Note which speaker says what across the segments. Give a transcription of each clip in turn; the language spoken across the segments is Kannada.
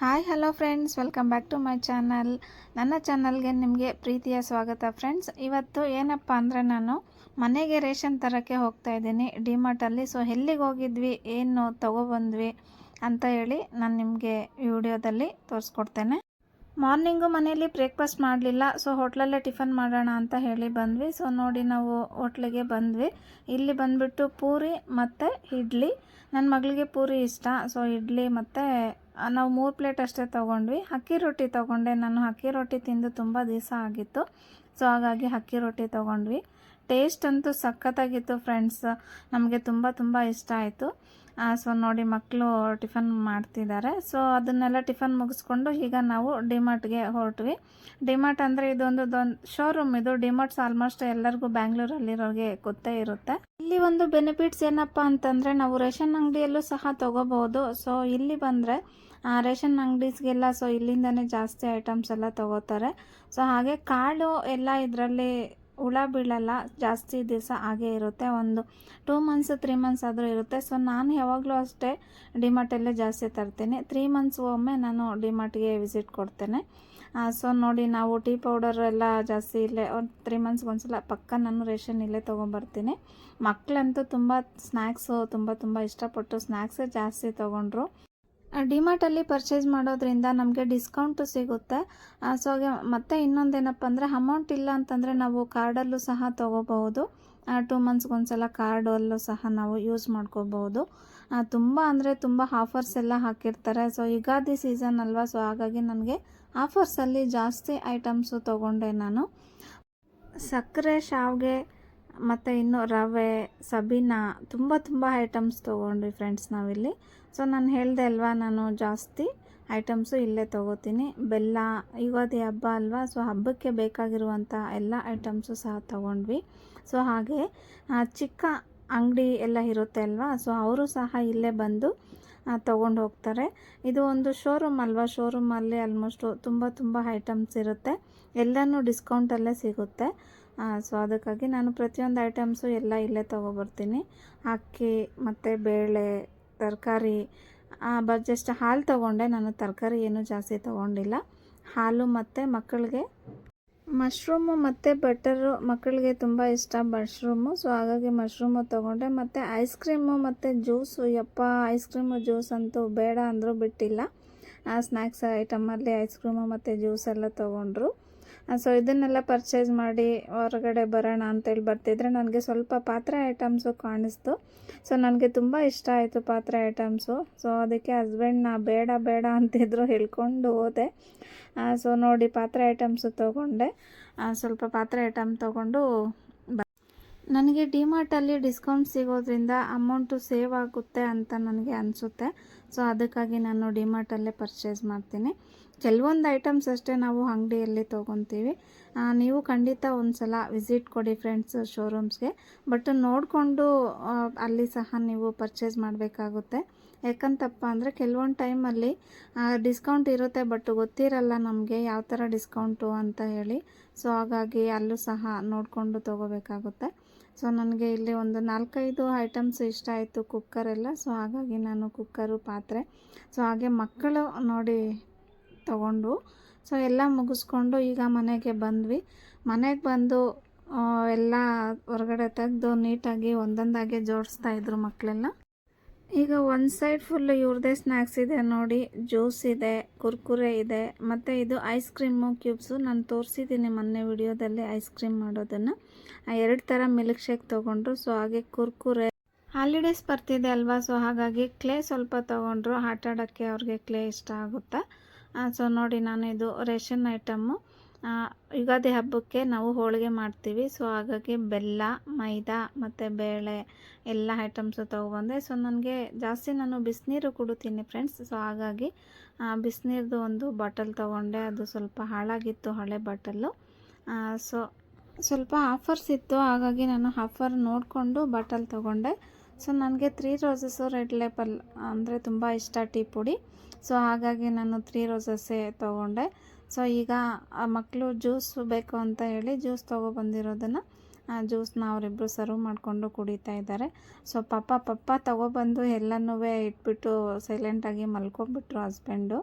Speaker 1: Hi, hello friends, welcome back to my channel. ನನ್ನ ಚಾನಲ್ಗೆ ನಿಮಗೆ ಪ್ರೀತಿಯ ಸ್ವಾಗತ ಫ್ರೆಂಡ್ಸ್. ಇವತ್ತು ಏನಪ್ಪ ಅಂದರೆ ನಾನು ಮನೆಗೆ ರೇಷನ್ ತರೋಕ್ಕೆ ಹೋಗ್ತಾ ಇದ್ದೀನಿ. ಡಿಮಾರ್ಟಲ್ಲಿ ಸೊ ಎಲ್ಲಿಗೆ ಹೋಗಿದ್ವಿ, ಏನು ತೊಗೊಬಂದ್ವಿ ಅಂತ ಹೇಳಿ ನಾನು ನಿಮಗೆ ವಿಡಿಯೋದಲ್ಲಿ ತೋರಿಸ್ಕೊಡ್ತೇನೆ. ಮಾರ್ನಿಂಗು ಮನೆಯಲ್ಲಿ ಬ್ರೇಕ್ಫಾಸ್ಟ್ ಮಾಡಲಿಲ್ಲ. ಸೊ ಹೋಟ್ಲಲ್ಲೇ ಟಿಫನ್ ಮಾಡೋಣ ಅಂತ ಹೇಳಿ ಬಂದ್ವಿ. ಸೊ ನೋಡಿ ನಾವು ಹೋಟ್ಲಿಗೆ ಬಂದ್ವಿ. ಇಲ್ಲಿ ಬಂದುಬಿಟ್ಟು ಪೂರಿ ಮತ್ತು ಇಡ್ಲಿ. ನನ್ನ ಮಗಳಿಗೆ ಪೂರಿ ಇಷ್ಟ. ಸೊ ಇಡ್ಲಿ ಮತ್ತು ನಾವು ಮೂರು ಪ್ಲೇಟ್ ಅಷ್ಟೇ ತೊಗೊಂಡ್ವಿ. ಅಕ್ಕಿ ರೊಟ್ಟಿ ತೊಗೊಂಡೆ. ನಾನು ಅಕ್ಕಿ ರೊಟ್ಟಿ ತಿಂದು ತುಂಬ ದಿವಸ ಆಗಿತ್ತು. ಸೊ ಹಾಗಾಗಿ ಅಕ್ಕಿ ರೊಟ್ಟಿ ತೊಗೊಂಡ್ವಿ. ಟೇಸ್ಟ್ ಅಂತೂ ಸಖತ್ತಾಗಿತ್ತು ಫ್ರೆಂಡ್ಸ್ ನಮಗೆ ತುಂಬ ತುಂಬ ಇಷ್ಟ ಆಯಿತು. ಸೊ ನೋಡಿ ಮಕ್ಕಳು ಟಿಫನ್ ಮಾಡ್ತಿದ್ದಾರೆ. ಸೊ ಅದನ್ನೆಲ್ಲ ಟಿಫನ್ ಮುಗಿಸ್ಕೊಂಡು ಈಗ ನಾವು ಡಿಮಾರ್ಟ್ಗೆ ಹೊರಟ್ವಿ. ಡಿಮಾರ್ಟ್ ಅಂದರೆ ಇದೊಂದು ದೊಂದು ಶೋರೂಮ್ ಇದು ಡಿಮಾರ್ಟ್ಸ್ ಆಲ್ಮೋಸ್ಟ್ ಎಲ್ಲರಿಗೂ ಬ್ಯಾಂಗ್ಳೂರಲ್ಲಿರೋರಿಗೆ ಗೊತ್ತೇ ಇರುತ್ತೆ. ಇಲ್ಲಿ ಒಂದು ಬೆನಿಫಿಟ್ಸ್ ಏನಪ್ಪ ಅಂತಂದರೆ ನಾವು ರೇಷನ್ ಅಂಗಡಿಯಲ್ಲೂ ಸಹ ತೊಗೋಬೋದು ಸೊ ಇಲ್ಲಿ ಬಂದರೆ ರೇಷನ್ ಅಂಗಡೀಸ್ಗೆಲ್ಲ ಸೊ ಇಲ್ಲಿಂದನೇ ಜಾಸ್ತಿ ಐಟಮ್ಸ್ ಎಲ್ಲ ತೊಗೋತಾರೆ. ಸೊ ಹಾಗೆ ಕಾಳು ಎಲ್ಲ ಇದರಲ್ಲಿ ಹುಳ ಬೀಳಲ್ಲ, ಜಾಸ್ತಿ ದಿವಸ ಹಾಗೇ ಇರುತ್ತೆ. ಒಂದು ಟೂ ಮಂತ್ಸ್ ತ್ರೀ ಮಂತ್ಸ್ ಆದರೂ ಇರುತ್ತೆ. ಸೊ ನಾನು ಯಾವಾಗಲೂ ಅಷ್ಟೇ ಡಿಮಾರ್ಟಲ್ಲೇ ಜಾಸ್ತಿ ತರ್ತೀನಿ. ತ್ರೀ ಮಂತ್ಸ್ ಒಮ್ಮೆ ನಾನು ಡಿಮಾರ್ಟ್ಗೆ ವಿಸಿಟ್ ಕೊಡ್ತೇನೆ. ಸೊ ನೋಡಿ, ನಾವು ಟೀ ಪೌಡರ್ ಎಲ್ಲ ಜಾಸ್ತಿ ಇಲ್ಲೇ, ಒಂದು ತ್ರೀ ಮಂತ್ಸ್ಗೆ ಒಂದ್ಸಲ ಪಕ್ಕ ನಾನು ರೇಷನ್ ಇಲ್ಲೇ ತೊಗೊಂಬರ್ತೀನಿ. ಮಕ್ಕಳಂತೂ ತುಂಬ ಸ್ನ್ಯಾಕ್ಸು ತುಂಬ ತುಂಬ ಇಷ್ಟಪಟ್ಟು ಸ್ನ್ಯಾಕ್ಸೇ ಜಾಸ್ತಿ ತೊಗೊಂಡ್ರು. ಡಿಮಾರ್ಟಲ್ಲಿ ಪರ್ಚೇಸ್ ಮಾಡೋದ್ರಿಂದ ನಮಗೆ ಡಿಸ್ಕೌಂಟು ಸಿಗುತ್ತೆ. ಸೊ ಹಾಗೆ ಮತ್ತೆ ಇನ್ನೊಂದೇನಪ್ಪ ಅಂದರೆ ಅಮೌಂಟ್ ಇಲ್ಲ ಅಂತಂದರೆ ನಾವು ಕಾರ್ಡಲ್ಲೂ ಸಹ ತೊಗೋಬಹುದು. ಟೂ ಮಂತ್ಸ್ಗೆ ಒಂದ್ಸಲ ಕಾರ್ಡಲ್ಲೂ ಸಹ ನಾವು ಯೂಸ್ ಮಾಡ್ಕೋಬಹುದು. ತುಂಬ ಅಂದರೆ ತುಂಬ ಆಫರ್ಸ್ ಎಲ್ಲ ಹಾಕಿರ್ತಾರೆ. ಸೊ ಯುಗಾದಿ ಸೀಸನ್ ಅಲ್ವಾ ಸೊ ಹಾಗಾಗಿ ನನಗೆ ಆಫರ್ಸಲ್ಲಿ ಜಾಸ್ತಿ ಐಟಮ್ಸು ತೊಗೊಂಡೆ ನಾನು. ಸಕ್ಕರೆ ಶಾವಿಗೆ ಮತ್ತು ಇನ್ನು ರವೆ, ಸಬೀನಾ ತುಂಬ ತುಂಬ ಐಟಮ್ಸ್ ತೊಗೊಂಡ್ವಿ ಫ್ರೆಂಡ್ಸ್ ನಾವಿಲ್ಲಿ. ಸೊ ನಾನು ಹೇಳಿದೆ ಅಲ್ವಾ, ನಾನು ಜಾಸ್ತಿ ಐಟಮ್ಸು ಇಲ್ಲೇ ತೊಗೋತೀನಿ. ಬೆಲ್ಲ, ಯುಗಾದಿ ಹಬ್ಬ ಅಲ್ವಾ, ಸೊ ಹಬ್ಬಕ್ಕೆ ಬೇಕಾಗಿರುವಂಥ ಎಲ್ಲ ಐಟಮ್ಸು ಸಹ ತೊಗೊಂಡ್ವಿ. ಸೊ ಹಾಗೆ ಚಿಕ್ಕ ಅಂಗಡಿ ಎಲ್ಲ ಇರುತ್ತೆ ಅಲ್ವಾ, ಸೊ ಅವರು ಸಹ ಇಲ್ಲೇ ಬಂದು ತೊಗೊಂಡು ಹೋಗ್ತಾರೆ. ಇದು ಒಂದು ಶೋರೂಮ್ ಅಲ್ವಾ? ಶೋರೂಮಲ್ಲಿ ಆಲ್ಮೋಸ್ಟು ತುಂಬ ತುಂಬ ಐಟಮ್ಸ್ ಇರುತ್ತೆ. ಎಲ್ಲನೂ ಡಿಸ್ಕೌಂಟಲ್ಲೇ ಸಿಗುತ್ತೆ. ಸೊ ಅದಕ್ಕಾಗಿ ನಾನು ಪ್ರತಿಯೊಂದು ಐಟಮ್ಸು ಎಲ್ಲ ಇಲ್ಲೇ ತೊಗೊಬರ್ತೀನಿ. ಅಕ್ಕಿ, ಮತ್ತು ಬೇಳೆ, ತರಕಾರಿ ಜಸ್ಟ್ ಹಾಲು ತೊಗೊಂಡೆ. ನಾನು ತರಕಾರಿ ಏನೂ ಜಾಸ್ತಿ ತೊಗೊಂಡಿಲ್ಲ. ಹಾಲು ಮತ್ತು ಮಕ್ಕಳಿಗೆ ಮಶ್ರೂಮು ಮತ್ತು ಬಟರು ಮಕ್ಕಳಿಗೆ ತುಂಬ ಇಷ್ಟ ಮಶ್ರೂಮು. ಸೊ ಹಾಗಾಗಿ ಮಶ್ರೂಮು ತೊಗೊಂಡೆ. ಮತ್ತು ಐಸ್ ಕ್ರೀಮು ಮತ್ತು ಜ್ಯೂಸು ಯಪ್ಪ ಐಸ್ ಕ್ರೀಮು ಜ್ಯೂಸ್ ಅಂತೂ ಬೇಡ ಅಂದರೂ ಬಿಟ್ಟಿಲ್ಲ. ಆ ಸ್ನ್ಯಾಕ್ಸ್ ಐಟಮಲ್ಲಿ ಐಸ್ ಕ್ರೀಮು ಮತ್ತು ಜ್ಯೂಸೆಲ್ಲ ತೊಗೊಂಡ್ರು. ಸೊ ಇದನ್ನೆಲ್ಲ ಪರ್ಚೇಸ್ ಮಾಡಿ ಹೊರಗಡೆ ಬರೋಣ ಅಂತೇಳಿ ಬರ್ತಿದ್ರೆ ನನಗೆ ಸ್ವಲ್ಪ ಪಾತ್ರೆ ಐಟಮ್ಸು ಕಾಣಿಸ್ತು. ಸೊ ನನಗೆ ತುಂಬ ಇಷ್ಟ ಆಯಿತು ಪಾತ್ರೆ ಐಟಮ್ಸು ಸೊ ಅದಕ್ಕೆ ಹಸ್ಬೆಂಡ್ನ ಬೇಡ ಬೇಡ ಅಂತಿದ್ರು ಹೇಳ್ಕೊಂಡು ಹೋದೆ. ಸೊ ನೋಡಿ ಪಾತ್ರೆ ಐಟಮ್ಸು ತೊಗೊಂಡೆ. ಸ್ವಲ್ಪ ಪಾತ್ರೆ ಐಟಮ್ ತೊಗೊಂಡು ನನಗೆ ಡಿಮಾರ್ಟಲ್ಲಿ ಡಿಸ್ಕೌಂಟ್ ಸಿಗೋದ್ರಿಂದ ಅಮೌಂಟು ಸೇವ್ ಆಗುತ್ತೆ ಅಂತ ನನಗೆ ಅನಿಸುತ್ತೆ. ಸೊ ಅದಕ್ಕಾಗಿ ನಾನು ಡಿಮಾರ್ಟಲ್ಲೇ ಪರ್ಚೇಸ್ ಮಾಡ್ತೀನಿ. ಕೆಲವೊಂದು ಐಟಮ್ಸ್ ಅಷ್ಟೇ ನಾವು ಅಂಗಡಿಯಲ್ಲಿ ತೊಗೊತೀವಿ. ನೀವು ಖಂಡಿತ ಒಂದು ಸಲ ವಿಸಿಟ್ ಕೊಡಿ ಫ್ರೆಂಡ್ಸ್ ಶೋರೂಮ್ಸ್ಗೆ ಬಟ್ ನೋಡಿಕೊಂಡು ಅಲ್ಲಿ ಸಹ ನೀವು ಪರ್ಚೇಸ್ ಮಾಡಬೇಕಾಗುತ್ತೆ. ಯಾಕಂತಪ್ಪ ಅಂದರೆ ಕೆಲವೊಂದು ಟೈಮಲ್ಲಿ ಡಿಸ್ಕೌಂಟ್ ಇರುತ್ತೆ ಬಟ್ ಗೊತ್ತಿರಲ್ಲ ನಮಗೆ ಯಾವ ಥರ ಡಿಸ್ಕೌಂಟು ಅಂತ ಹೇಳಿ. ಸೊ ಹಾಗಾಗಿ ಅಲ್ಲೂ ಸಹ ನೋಡಿಕೊಂಡು ತೊಗೋಬೇಕಾಗುತ್ತೆ. ಸೊ ನನಗೆ ಇಲ್ಲಿ ಒಂದು ನಾಲ್ಕೈದು ಐಟಮ್ಸ್ ಇಷ್ಟ ಆಯಿತು ಕುಕ್ಕರೆಲ್ಲ ಸೊ ಹಾಗಾಗಿ ನಾನು ಕುಕ್ಕರು ಪಾತ್ರೆ. ಸೊ ಹಾಗೆ ಮಕ್ಕಳು ನೋಡಿ ತಗೊಂಡು ಸೊ ಎಲ್ಲ ಮುಗಿಸ್ಕೊಂಡು ಈಗ ಮನೆಗೆ ಬಂದ್ವಿ. ಮನೆಗೆ ಬಂದು ಎಲ್ಲ ಹೊರಗಡೆ ತೆಗೆದು ನೀಟಾಗಿ ಒಂದೊಂದಾಗೆ ಜೋಡಿಸ್ತಾ ಇದ್ರು ಮಕ್ಕಳೆಲ್ಲ ಈಗ ಒಂದು ಸೈಡ್ ಫುಲ್ಲು ಇವ್ರದೇ ಸ್ನ್ಯಾಕ್ಸ್ ಇದೆ ನೋಡಿ. ಜ್ಯೂಸ್ ಇದೆ, ಕುರ್ಕುರೆ ಇದೆ, ಮತ್ತು ಇದು ಐಸ್ ಕ್ರೀಮು ಕ್ಯೂಬ್ಸು ನಾನು ತೋರಿಸಿದ್ದೀನಿ ಮೊನ್ನೆ ವಿಡಿಯೋದಲ್ಲಿ ಐಸ್ ಕ್ರೀಮ್ ಮಾಡೋದನ್ನು. ಎರಡು ಥರ ಮಿಲ್ಕ್ ಶೇಕ್ ತೊಗೊಂಡ್ರು ಸೊ ಹಾಗೆ ಕುರ್ಕುರೆ. ಹಾಲಿಡೇಸ್ ಬರ್ತಿದೆ ಅಲ್ವಾ ಸೊ ಹಾಗಾಗಿ ಕ್ಲೇ ಸ್ವಲ್ಪ ತೊಗೊಂಡ್ರು. ಆಟ ಆಡೋಕ್ಕೆ ಅವ್ರಿಗೆ ಕ್ಲೇ ಇಷ್ಟ ಆಗುತ್ತಾ? ಸೊ ನೋಡಿ ನಾನು ಇದು ರೇಷನ್ ಐಟಮ್ಮು ಯುಗಾದಿ ಹಬ್ಬಕ್ಕೆ ನಾವು ಹೋಳಿಗೆ ಮಾಡ್ತೀವಿ. ಸೊ ಹಾಗಾಗಿ ಬೆಲ್ಲ, ಮೈದಾ ಮತ್ತು ಬೇಳೆ ಎಲ್ಲ ಐಟಮ್ಸು ತೊಗೊಬಂದೆ ಸೊ ನನಗೆ ಜಾಸ್ತಿ ನಾನು ಬಿಸಿನೀರು ಕುಡಿತೀನಿ ಫ್ರೆಂಡ್ಸ್ ಸೊ ಹಾಗಾಗಿ ಬಿಸಿನೀರ್ದು ಒಂದು ಬಾಟಲ್ ತೊಗೊಂಡೆ. ಅದು ಸ್ವಲ್ಪ ಹಾಳಾಗಿತ್ತು ಹಳೆ ಬಾಟಲ್ಲು ಸೊ ಸ್ವಲ್ಪ ಆಫರ್ಸ್ ಇತ್ತು. ಹಾಗಾಗಿ ನಾನು ಆಫರ್ ನೋಡಿಕೊಂಡು ಬಾಟಲ್ ತೊಗೊಂಡೆ. ಸೊ ನನಗೆ ತ್ರೀ ರೋಸಸ್ಸು ರೆಡ್ ಲೇಪಲ್ ಅಂದರೆ ತುಂಬ ಇಷ್ಟ ಟೀ ಪುಡಿ. ಸೊ ಹಾಗಾಗಿ ನಾನು ತ್ರೀ ರೋಸಸ್ಸೇ ತೊಗೊಂಡೆ. ಸೊ ಈಗ ಆ ಮಕ್ಕಳು ಜ್ಯೂಸ್ ಬೇಕು ಅಂತ ಹೇಳಿ ಜ್ಯೂಸ್ ತೊಗೊಬಂದಿರೋದನ್ನು ಜ್ಯೂಸ್ನ ಅವರಿಬ್ಬರು ಸರ್ವ್ ಮಾಡಿಕೊಂಡು ಕುಡಿತಾ ಇದ್ದಾರೆ. ಸೊ ಪಪ್ಪ ಪಪ್ಪ ತೊಗೊಬಂದು ಎಲ್ಲನೂ ಇಟ್ಬಿಟ್ಟು ಸೈಲೆಂಟಾಗಿ ಮಲ್ಕೊಂಡ್ಬಿಟ್ರು ಹಸ್ಬೆಂಡು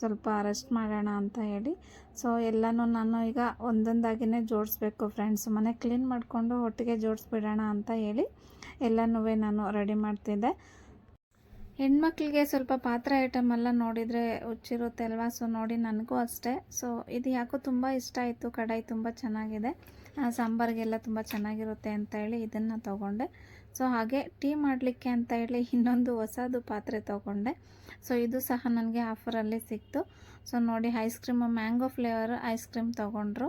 Speaker 1: ಸ್ವಲ್ಪ ರೆಸ್ಟ್ ಮಾಡೋಣ ಅಂತ ಹೇಳಿ. ಸೊ ಎಲ್ಲನೂ ನಾನು ಈಗ ಒಂದೊಂದಾಗಿನೇ ಜೋಡಿಸ್ಬೇಕು ಫ್ರೆಂಡ್ಸ್ ಮನೆ ಕ್ಲೀನ್ ಮಾಡಿಕೊಂಡು ಒಟ್ಟಿಗೆ ಜೋಡಿಸ್ಬಿಡೋಣ ಅಂತ ಹೇಳಿ ಎಲ್ಲನೂ ನಾನು ರೆಡಿ ಮಾಡ್ತಿದ್ದೆ. ಹೆಣ್ಮಕ್ಳಿಗೆ ಸ್ವಲ್ಪ ಪಾತ್ರೆ ಐಟಮ್ ಎಲ್ಲ ನೋಡಿದರೆ ಹುಚ್ಚಿರುತ್ತೆ ಅಲ್ವಾ? ಸೊ ನೋಡಿ ನನಗೂ ಅಷ್ಟೇ. ಸೊ ಇದು ಯಾಕೋ ತುಂಬ ಇಷ್ಟ ಆಯಿತು. ಕಡಾಯಿ ತುಂಬ ಚೆನ್ನಾಗಿದೆ. ಸಾಂಬಾರ್ಗೆಲ್ಲ ತುಂಬ ಚೆನ್ನಾಗಿರುತ್ತೆ ಅಂತ ಹೇಳಿ ಇದನ್ನು ತೊಗೊಂಡೆ. ಸೊ ಹಾಗೆ ಟೀ ಮಾಡಲಿಕ್ಕೆ ಅಂತ ಹೇಳಿ ಇನ್ನೊಂದು ಹೊಸದು ಪಾತ್ರೆ ತೊಗೊಂಡೆ. ಸೊ ಇದು ಸಹ ನನಗೆ ಆಫರಲ್ಲಿ ಸಿಕ್ತು. ಸೊ ನೋಡಿ ice cream mango flavour ice cream ತೊಗೊಂಡ್ರು.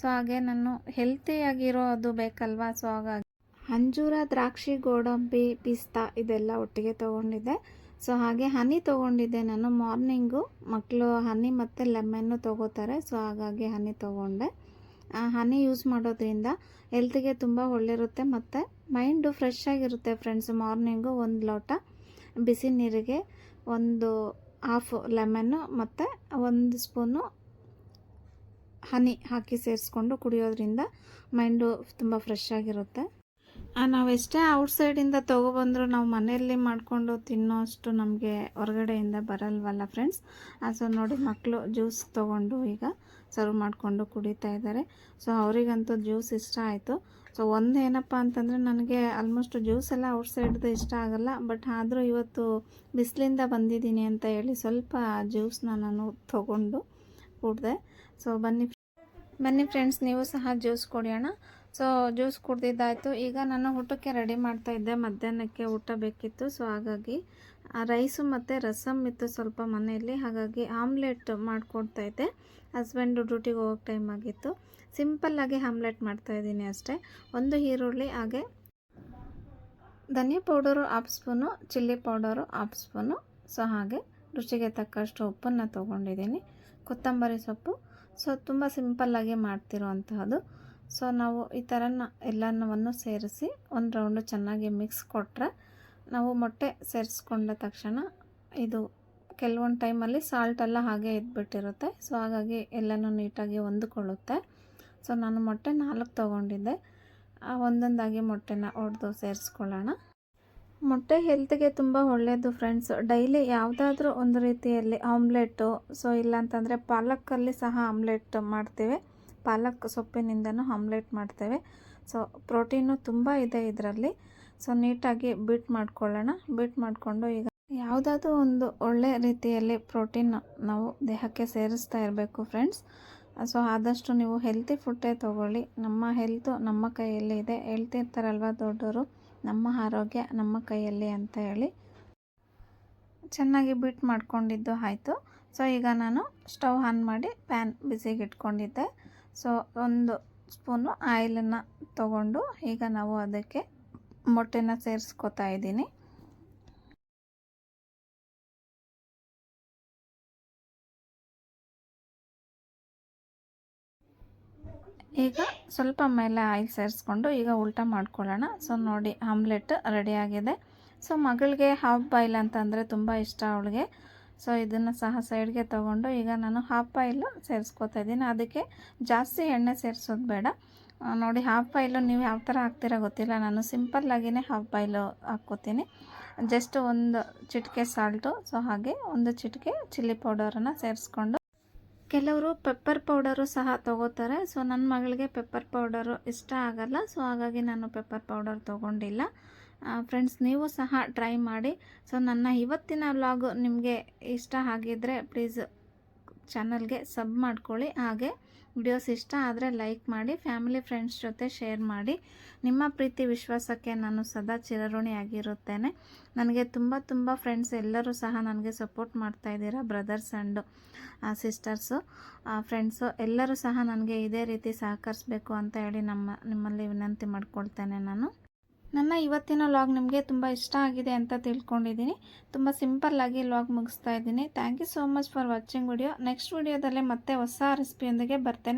Speaker 1: ಸೊ ಹಾಗೆ ನಾನು ಹೆಲ್ತಿಯಾಗಿರೋ ಅದು ಬೇಕಲ್ವಾ? ಸೊ ಹಾಗಾಗಿ ಅಂಜೂರ, ದ್ರಾಕ್ಷಿ, ಗೋಡಂಬಿ, ಪಿಸ್ತಾ ಇದೆಲ್ಲ ಒಟ್ಟಿಗೆ ತೊಗೊಂಡಿದ್ದೆ. ಸೊ ಹಾಗೆ ಹನಿ ತೊಗೊಂಡಿದ್ದೆ ನಾನು. ಮಾರ್ನಿಂಗು ಮಕ್ಕಳು ಹನಿ ಮತ್ತು ಲೆಮನ್ನು ತೊಗೋತಾರೆ. ಸೊ ಹಾಗಾಗಿ ಹನಿ ತೊಗೊಂಡೆ. ಹನಿ ಯೂಸ್ ಮಾಡೋದ್ರಿಂದ ಹೆಲ್ತಿಗೆ ತುಂಬ ಒಳ್ಳೆಯಿರುತ್ತೆ ಮತ್ತು ಮೈಂಡು ಫ್ರೆಶ್ ಆಗಿರುತ್ತೆ ಫ್ರೆಂಡ್ಸ್ ಮಾರ್ನಿಂಗು ಒಂದು ಲೋಟ ಬಿಸಿ ನೀರಿಗೆ ಒಂದು ಹಾಫ್ ಲೆಮನ್ನು ಮತ್ತು ಒಂದು ಸ್ಪೂನು ಹನಿ ಹಾಕಿ ಸೇರಿಸ್ಕೊಂಡು ಕುಡಿಯೋದ್ರಿಂದ ಮೈಂಡು ತುಂಬ ಫ್ರೆಶ್ ಆಗಿರುತ್ತೆ. ನಾವು ಎಷ್ಟೇ ಔಟ್ಸೈಡಿಂದ ತೊಗೊಬಂದರೂ ನಾವು ಮನೆಯಲ್ಲಿ ಮಾಡಿಕೊಂಡು ತಿನ್ನೋ ಅಷ್ಟು ನಮಗೆ ಹೊರಗಡೆಯಿಂದ ಬರಲ್ವಲ್ಲ ಫ್ರೆಂಡ್ಸ್ ಸೊ ನೋಡಿ ಮಕ್ಕಳು ಜ್ಯೂಸ್ ತೊಗೊಂಡು ಈಗ ಸರ್ವ್ ಮಾಡಿಕೊಂಡು ಕುಡಿತಾ ಇದ್ದಾರೆ ಸೊ ಅವರಿಗಂತೂ ಜ್ಯೂಸ್ ಇಷ್ಟ ಆಯಿತು. ಸೊ ಒಂದು ಏನಪ್ಪ ಅಂತಂದರೆ ನನಗೆ ಆಲ್ಮೋಸ್ಟ್ ಜ್ಯೂಸ್ ಎಲ್ಲ ಔಟ್ಸೈಡ್ದು ಇಷ್ಟ ಆಗಲ್ಲ ಬಟ್ ಆದರೂ ಇವತ್ತು ಬಿಸಿಲಿಂದ ಬಂದಿದ್ದೀನಿ ಅಂತ ಹೇಳಿ ಸ್ವಲ್ಪ ಜ್ಯೂಸ್ನ ನಾನು ತೊಗೊಂಡು ಕುಡಿದೆ. ಸೊ ಬನ್ನಿ. ಬನ್ನಿ ಫ್ರೆಂಡ್ಸ್ ನೀವು ಸಹ ಜ್ಯೂಸ್ ಕುಡಿಯೋಣ. ಸೊ ಜ್ಯೂಸ್ ಕುಡ್ದಿದ್ದಾಯಿತು. ಈಗ ನಾನು ಊಟಕ್ಕೆ ರೆಡಿ ಮಾಡ್ತಾ ಇದ್ದೆ. ಮಧ್ಯಾಹ್ನಕ್ಕೆ ಊಟ ಬೇಕಿತ್ತು. ಸೊ ಹಾಗಾಗಿ ರೈಸು ಮತ್ತು ರಸಮ್ ಇತ್ತು ಸ್ವಲ್ಪ ಮನೆಯಲ್ಲಿ. ಹಾಗಾಗಿ ಆಮ್ಲೆಟ್ ಮಾಡಿಕೊಡ್ತಾ ಇದ್ದೆ. ಹಸ್ಬೆಂಡು ಡ್ಯೂಟಿಗೆ ಹೋಗೋಕ್ಕೆ ಟೈಮ್ ಆಗಿತ್ತು. ಸಿಂಪಲ್ಲಾಗಿ ಆಮ್ಲೆಟ್ ಮಾಡ್ತಾಯಿದ್ದೀನಿ ಅಷ್ಟೇ. ಒಂದು ಈರುಳ್ಳಿ, ಹಾಗೆ ಧನಿಯಾ powder half spoon chilli powder half spoon so ಹಾಗೆ ರುಚಿಗೆ ತಕ್ಕಷ್ಟು ಉಪ್ಪನ್ನು ತೊಗೊಂಡಿದ್ದೀನಿ. ಕೊತ್ತಂಬರಿ ಸೊಪ್ಪು. ಸೊ ತುಂಬ ಸಿಂಪಲ್ಲಾಗಿ ಮಾಡ್ತಿರೋವಂತಹದ್ದು. ಸೊ ನಾವು ಈ ಥರ ಎಲ್ಲವನ್ನು ಸೇರಿಸಿ ಒಂದು ರೌಂಡು ಚೆನ್ನಾಗಿ ಮಿಕ್ಸ್ ಕೊಟ್ಟರೆ ನಾವು ಮೊಟ್ಟೆ ಸೇರಿಸ್ಕೊಂಡ ತಕ್ಷಣ ಇದು ಕೆಲವೊಂದು ಟೈಮಲ್ಲಿ ಸಾಲ್ಟೆಲ್ಲ ಹಾಗೆ ಇದ್ಬಿಟ್ಟಿರುತ್ತೆ. ಸೊ ಹಾಗಾಗಿ ಎಲ್ಲನೂ ನೀಟಾಗಿ ಹೊಂದ್ಕೊಳ್ಳುತ್ತೆ. ಸೊ ನಾನು ಮೊಟ್ಟೆ ನಾಲ್ಕು ತೊಗೊಂಡಿದ್ದೆ. ಒಂದೊಂದಾಗಿ ಮೊಟ್ಟೆನ ಒಡೆದು ಸೇರಿಸ್ಕೊಳ್ಳೋಣ. ಮೊಟ್ಟೆ ಹೆಲ್ತ್ಗೆ ತುಂಬ ಒಳ್ಳೆಯದು ಫ್ರೆಂಡ್ಸ್ ಡೈಲಿ ಯಾವುದಾದ್ರೂ ಒಂದು ರೀತಿಯಲ್ಲಿ ಆಮ್ಲೆಟ್ಟು ಸೊ ಇಲ್ಲಾಂತಂದರೆ ಪಾಲಕ್ಕಲ್ಲಿ ಸಹ ಆಮ್ಲೆಟ್ ಮಾಡ್ತೀವಿ. ಪಾಲಕ್ ಸೊಪ್ಪಿನಿಂದನೂ ಆಮ್ಲೆಟ್ ಮಾಡ್ತೇವೆ. ಸೊ, ಪ್ರೋಟೀನು ತುಂಬ ಇದೆ ಇದರಲ್ಲಿ. ಸೊ, ನೀಟಾಗಿ ಬೀಟ್ ಮಾಡ್ಕೊಳ್ಳೋಣ. ಬೀಟ್ ಮಾಡಿಕೊಂಡು ಈಗ ಯಾವುದಾದ್ರೂ ಒಂದು ಒಳ್ಳೆ ರೀತಿಯಲ್ಲಿ ಪ್ರೋಟೀನ್ ನಾವು ದೇಹಕ್ಕೆ ಸೇರಿಸ್ತಾ ಇರಬೇಕು ಫ್ರೆಂಡ್ಸ್. ಸೊ, ಆದಷ್ಟು ನೀವು ಹೆಲ್ತಿ ಫುಡ್ಡೇ ತೊಗೊಳ್ಳಿ. ನಮ್ಮ ಹೆಲ್ತು ನಮ್ಮ ಕೈಯಲ್ಲಿ ಇದೆ. ಹೇಳ್ತಿರ್ತಾರಲ್ವ ದೊಡ್ಡವರು ನಮ್ಮ ಆರೋಗ್ಯ ನಮ್ಮ ಕೈಯಲ್ಲಿ ಅಂತ ಹೇಳಿ. ಚೆನ್ನಾಗಿ ಬೀಟ್ ಮಾಡ್ಕೊಂಡಿದ್ದು ಆಯಿತು. ಸೊ, ಈಗ ನಾನು ಸ್ಟವ್ ಆನ್ ಮಾಡಿ ಪ್ಯಾನ್ ಬಿಸಿಗೆ ಇಟ್ಕೊಂಡಿದ್ದೆ ಸೊ, ಒಂದು ಸ್ಪೂನು ಆಯಿಲನ್ನು ತಗೊಂಡು ಈಗ ನಾವು ಅದಕ್ಕೆ ಮೊಟ್ಟೆನ ಸೇರಿಸ್ಕೊತಾ ಇದ್ದೀನಿ. ಈಗ ಸ್ವಲ್ಪ ಮೇಲೆ ಆಯಿಲ್ ಸೇರಿಸ್ಕೊಂಡು ಈಗ ಉಲ್ಟ ಮಾಡ್ಕೊಳ್ಳೋಣ. ಸೊ, ನೋಡಿ, ಆಮ್ಲೆಟ್ ರೆಡಿಯಾಗಿದೆ ಸೊ, ಮಗಳಿಗೆ ಹಾಫ್ ಬಾಯ್ಲ್ ಅಂತಂದರೆ ತುಂಬ ಇಷ್ಟ ಅವಳಿಗೆ. ಸೊ, ಇದನ್ನು ಸಹ ಸೈಡ್ಗೆ ತೊಗೊಂಡು ಈಗ ನಾನು ಹಾಫ್ ಆಯಿಲು ಸೇರಿಸ್ಕೊತಾ ಇದ್ದೀನಿ. ಅದಕ್ಕೆ ಜಾಸ್ತಿ ಎಣ್ಣೆ ಸೇರಿಸೋದು ಬೇಡ. ನೋಡಿ ಹಾಫ್ ಬಾಯ್ಲು ನೀವು ಯಾವ ಥರ ಹಾಕ್ತೀರ ಗೊತ್ತಿಲ್ಲ. ನಾನು ಸಿಂಪಲ್ಲಾಗಿಯೇ ಹಾಫ್ ಬಾಯ್ಲು ಹಾಕ್ಕೋತೀನಿ. ಜಸ್ಟ್ ಒಂದು ಚಿಟಿಕೆ ಸಾಲ್ಟು ಸೊ, ಹಾಗೆ ಒಂದು ಚಿಟಿಕೆ ಚಿಲ್ಲಿ ಪೌಡರನ್ನು ಸೇರಿಸ್ಕೊಂಡು. ಕೆಲವರು ಪೆಪ್ಪರ್ ಪೌಡರು ಸಹ ತಗೋತಾರೆ. ಸೊ ನನ್ನ ಮಗಳಿಗೆ ಪೆಪ್ಪರ್ ಪೌಡರು ಇಷ್ಟ ಆಗಲ್ಲ. ಸೊ ಹಾಗಾಗಿ ನಾನು ಪೆಪ್ಪರ್ ಪೌಡರ್ ತೊಗೊಂಡಿಲ್ಲ. ಫ್ರೆಂಡ್ಸ್ ನೀವು ಸಹ ಟ್ರೈ ಮಾಡಿ. ಸೊ ನನ್ನ ಇವತ್ತಿನ ವ್ಲಾಗು ನಿಮಗೆ ಇಷ್ಟ ಆಗಿದ್ದರೆ ಪ್ಲೀಸ್ ಚಾನಲ್ಗೆ ಸಬ್ ಮಾಡ್ಕೊಳ್ಳಿ. ಹಾಗೆ ವಿಡಿಯೋಸ್ ಇಷ್ಟ ಆದರೆ ಲೈಕ್ ಮಾಡಿ ಫ್ಯಾಮಿಲಿ ಫ್ರೆಂಡ್ಸ್ ಜೊತೆ ಶೇರ್ ಮಾಡಿ. ನಿಮ್ಮ ಪ್ರೀತಿ, ವಿಶ್ವಾಸಕ್ಕೆ ನಾನು ಸದಾ ಚಿರಋಣಿಯಾಗಿರುತ್ತೇನೆ. ನನಗೆ ತುಂಬ ತುಂಬ ಫ್ರೆಂಡ್ಸ್ ಎಲ್ಲರೂ ಸಹ ನನಗೆ ಸಪೋರ್ಟ್ ಮಾಡ್ತಾ ಇದ್ದೀರಾ ಬ್ರದರ್ಸ್ ಆ್ಯಂಡ್ ಸಿಸ್ಟರ್ಸು ಫ್ರೆಂಡ್ಸು ಎಲ್ಲರೂ ಸಹ ನನಗೆ ಇದೇ ರೀತಿ ಸಹಕರಿಸಬೇಕು ಅಂತ ಹೇಳಿ ನಮ್ಮ, ನಿಮ್ಮಲ್ಲಿ ವಿನಂತಿ ಮಾಡ್ಕೊಳ್ತೇನೆ ನಾನು. ನನ್ನ ಇವತ್ತಿನ ಲಾಗ್ ನಿಮಗೆ ತುಂಬ ಇಷ್ಟ ಆಗಿದೆ ಅಂತ ತಿಳ್ಕೊಂಡಿದ್ದೀನಿ. ತುಂಬ ಸಿಂಪಲ್ಲಾಗಿ ಲಾಗ್ ಮುಗಿಸ್ತಾ ಇದ್ದೀನಿ. Thank you so much for watching video next ವಿಡಿಯೋದಲ್ಲೇ ಮತ್ತೆ ಹೊಸ ರೆಸಿಪಿಯೊಂದಿಗೆ ಬರ್ತೇನೆ.